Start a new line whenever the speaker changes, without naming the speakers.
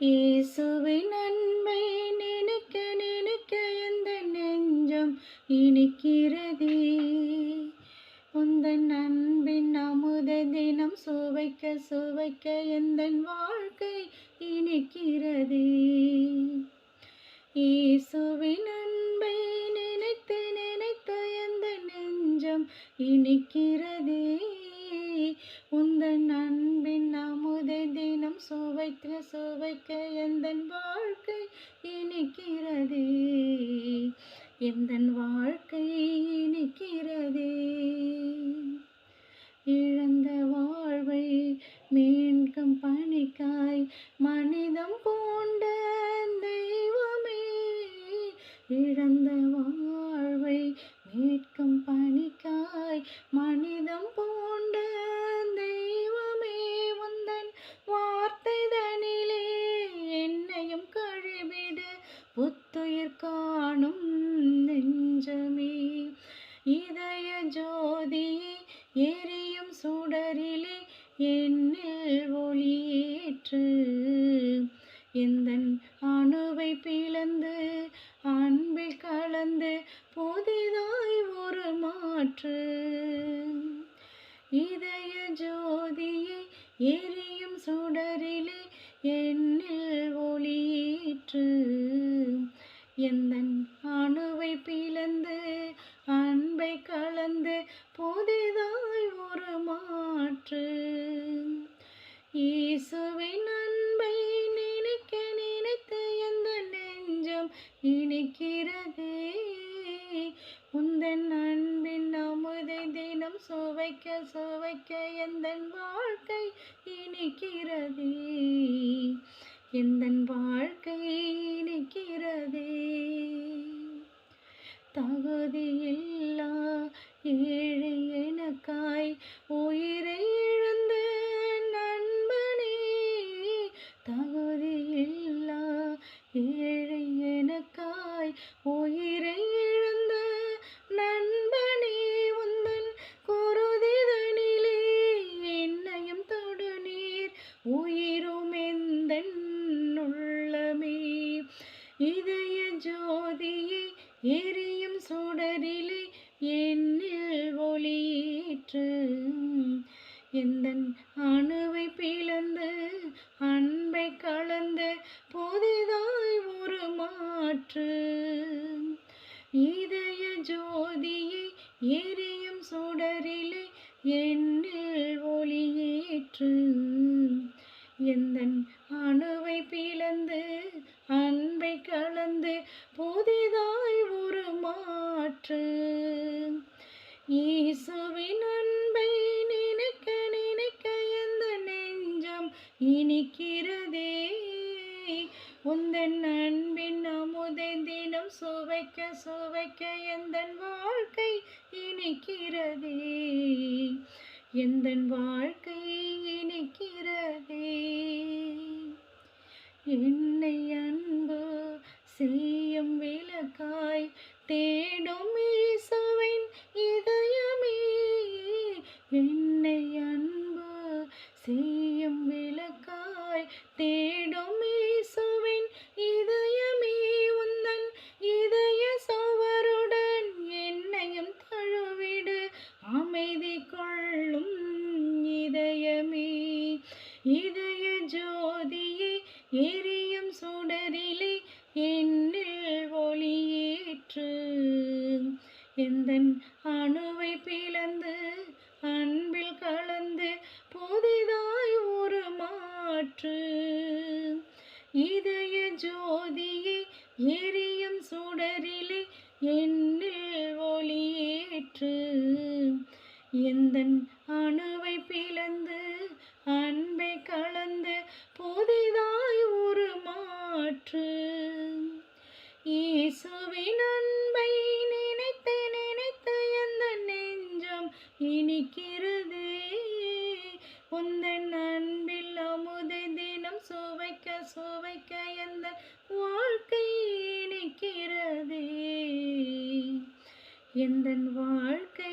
இயேசுவின் அன்பை நினைக்க நினைக்க எந்த நெஞ்சம் இனிக்கிறதே? உந்தன் அன்பின் அமுத தினம் சுவைக்க சுவைக்க எந்த வாழ்க்கை இனிக்கிறதே? இயேசுவின் அன்பை நினைத்து நினைத்து எந்த நெஞ்சம் இனிக்கிறதே? சுவைக்க சுவைக்க எந்த வாழ்க்கை இனிக்கிறதே? எந்த வாழ்க்கை இனிக்கிறதே? இழந்த வாழ்வை மீண்டும் பணிக்காய் மனிதம் பூண்ட தெய்வமே. இழந்த வாழ்வை புத்துயிர் காணும் நெஞ்சமே. இதய ஜோதி எரியும் சுடரிலே என்னில் ஒளியேற்று. எந்த அணுவை பிளந்து அன்பில் கலந்து புதிதாய் ஒரு மாற்று. இதய ஜோதியை எரி சுவைக்க சுவைக்க எந்த வாழ்க்கை இனிக்கிறதே? எந்த வாழ்க்கை இனிக்கிறதே? தகுதியில்லா ஏழை எனக்காய் ஓ எரியும் சுடரிலே என்னில் ஒளியேற்று. எந்தன் அணுவை பிளந்து அன்பை கலந்து புதிதாய் ஒரு மாற்று. இதய ஜோதியை எரியும் சுடரிலே என்னில் ஒளியேற்று. எந்தன் அணுவை பிளந்து அன்பை கலந்து இனிக்கிறதே. உந்தன் அன்பின் அமுதை தினம் சுவைக்க சுவைக்க எந்த வாழ்க்கை இனிக்கிறதே? எந்த வாழ்க்கை இனிக்கிறதே? என்னை அன்பு செய்யும் விளக்காய் தேடும் ஈசோவின் இதயமே. என்னை அன்பு செய்யும் சுடரிலே எந்தன் வாழ்க்கை